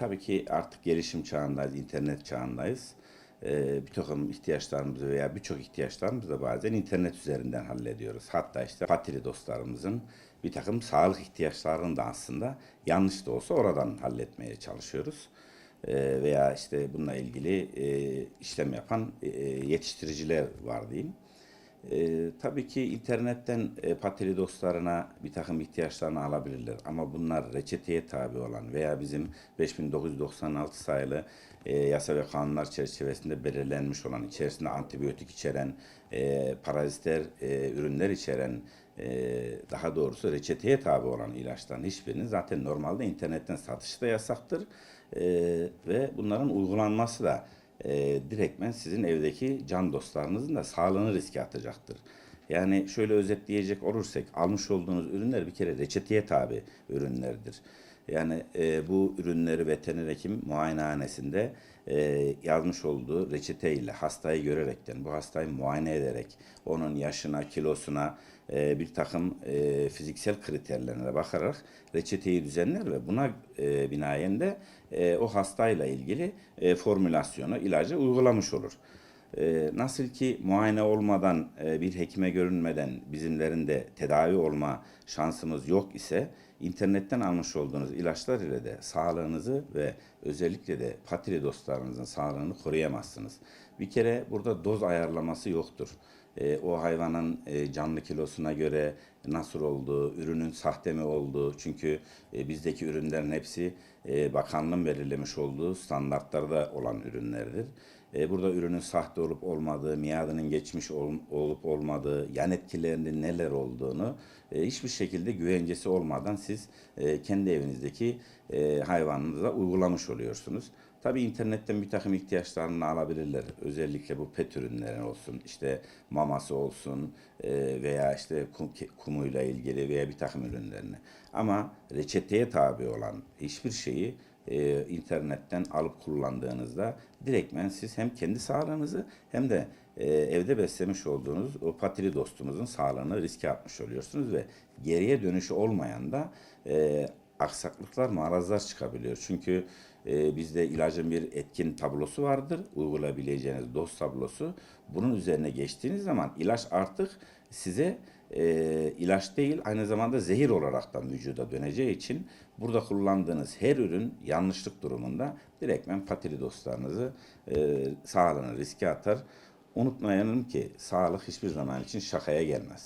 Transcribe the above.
tabii ki artık gelişim çağındayız, internet çağındayız. Ee, bir takım ihtiyaçlarımızı veya birçok ihtiyaçlarımızı da bazen internet üzerinden hallediyoruz. Hatta işte patili dostlarımızın bir takım sağlık ihtiyaçlarını da aslında yanlış da olsa oradan halletmeye çalışıyoruz. Ee, veya işte bununla ilgili e, işlem yapan e, yetiştiriciler var diyeyim. Ee, tabii ki internetten e, patili dostlarına bir takım ihtiyaçlarını alabilirler. Ama bunlar reçeteye tabi olan veya bizim 5996 sayılı e, yasa ve kanunlar çerçevesinde belirlenmiş olan, içerisinde antibiyotik içeren, e, paraziter e, ürünler içeren, e, daha doğrusu reçeteye tabi olan ilaçların hiçbirinin zaten normalde internetten satışı da yasaktır. E, ve bunların uygulanması da e, direktmen sizin evdeki can dostlarınızın da sağlığını riske atacaktır. Yani şöyle özetleyecek olursak almış olduğunuz ürünler bir kere reçeteye tabi ürünlerdir. Yani e, bu ürünleri veteriner hekim muayenehanesinde e, yazmış olduğu reçeteyle hastayı görerekten, bu hastayı muayene ederek, onun yaşına, kilosuna, e, bir takım e, fiziksel kriterlerine bakarak reçeteyi düzenler ve buna e, binaen de e, o hastayla ilgili e, formülasyonu, ilacı uygulamış olur. E, nasıl ki muayene olmadan, e, bir hekime görünmeden bizimlerin de tedavi olma şansımız yok ise internetten almış olduğunuz ilaçlar ile de sağlığınızı ve özellikle de patili dostlarınızın sağlığını koruyamazsınız. Bir kere burada doz ayarlaması yoktur. E, o hayvanın e, canlı kilosuna göre nasıl olduğu, ürünün sahte mi olduğu çünkü e, bizdeki ürünlerin hepsi e, bakanlığın belirlemiş olduğu standartlarda olan ürünlerdir. E, burada ürünün sahte olup olmadığı, miadının geçmiş ol, olup olmadığı, yan etkilerinin neler olduğunu e, hiçbir şekilde güvencesi olmadan siz e, kendi evinizdeki e, hayvanınıza uygulamış oluyorsunuz. Tabii internetten bir takım ihtiyaçlarını alabilirler. Özellikle bu pet ürünleri olsun, işte maması olsun e, veya işte kum, kumuyla ilgili veya bir takım ürünlerini. Ama reçeteye tabi olan hiçbir şeyi e, internetten alıp kullandığınızda direktmen siz hem kendi sağlığınızı hem de e, evde beslemiş olduğunuz o patili dostumuzun sağlığını riske atmış oluyorsunuz ve geriye dönüşü olmayan da aksaklıklar, marazlar çıkabiliyor. Çünkü e, bizde ilacın bir etkin tablosu vardır. Uygulayabileceğiniz doz tablosu. Bunun üzerine geçtiğiniz zaman ilaç artık size e, ilaç değil aynı zamanda zehir olaraktan vücuda döneceği için burada kullandığınız her ürün yanlışlık durumunda direktmen patili dostlarınızı e, sağlığını riske atar. Unutmayalım ki sağlık hiçbir zaman için şakaya gelmez.